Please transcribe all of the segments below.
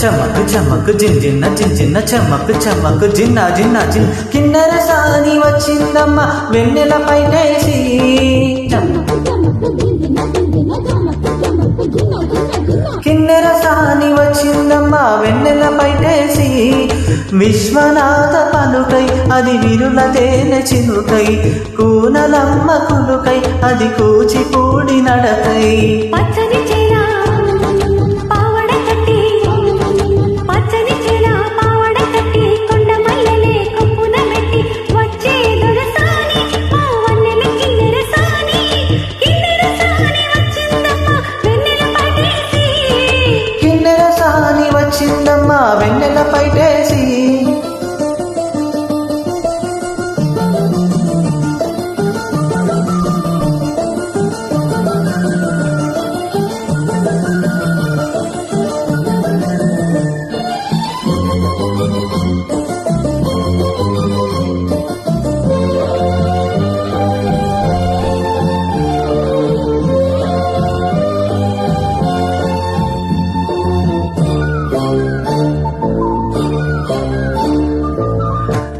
చమక్ చమక్ జిన్న చిన్న చిన్న చమక్ చమక్ జిన్న జిన్న జిన్. కిన్నర సాని వచ్చిందమ్మ వెన్నెల పైనేసి జిన్న జిన్న జిన్న జిన్న. కిన్నెర సాని వచ్చిందమ్మా వెన్నెల పైటేసి. విశ్వనాథ పలుకై అది విరుల తేనె చినుకై. కూనలమ్మ కులుకై అది కూచిపూడి నడకై. పచ్చని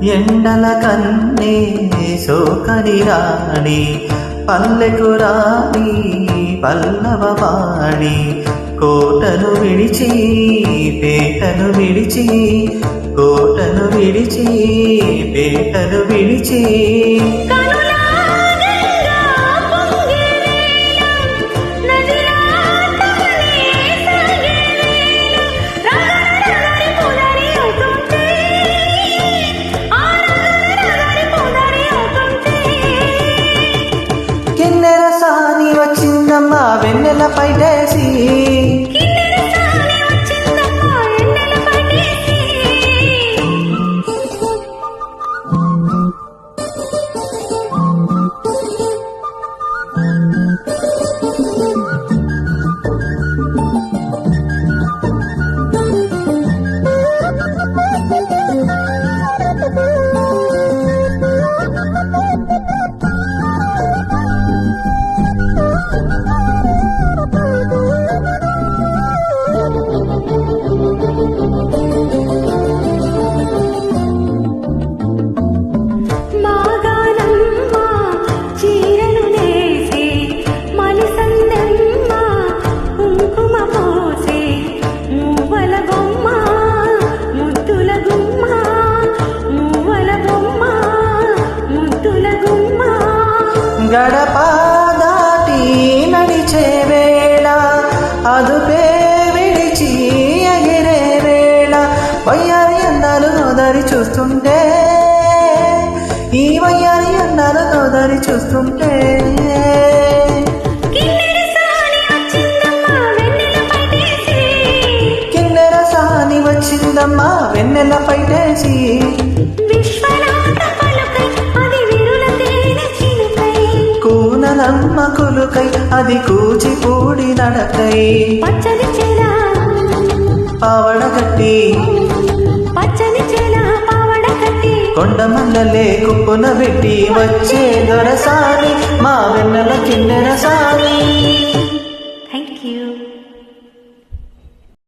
ఎండల కన్నే సోకని రాణి పల్లెకు రాణి పల్లవ కోటను విడిచి పేటను విడిచి కోటను విడిచి పేటను విడిచి. వెన్నెల పైటేసి అదుపే విడిచి ఎగిరే వేళ వయ్యారి అన్నాలు నోదరి చూస్తుంటే. ఈ వయ్యారి అన్నాలు నోదరి చూస్తుంటే. కిన్నెర సాని వచ్చిందమ్మ వెన్నెల పైటేసి. విశ్వనాథ కూనలమ్మ కులుకై అది కూచిపూడి నడకై. పచ్చని చెల. పావడ కట్టి. పచ్చని చెల పావడ కట్టి. కొండమల్లలే కుప్పున పెట్టి వచ్చే దొరసాని మా వెన్నెల కిన్నెర సాని.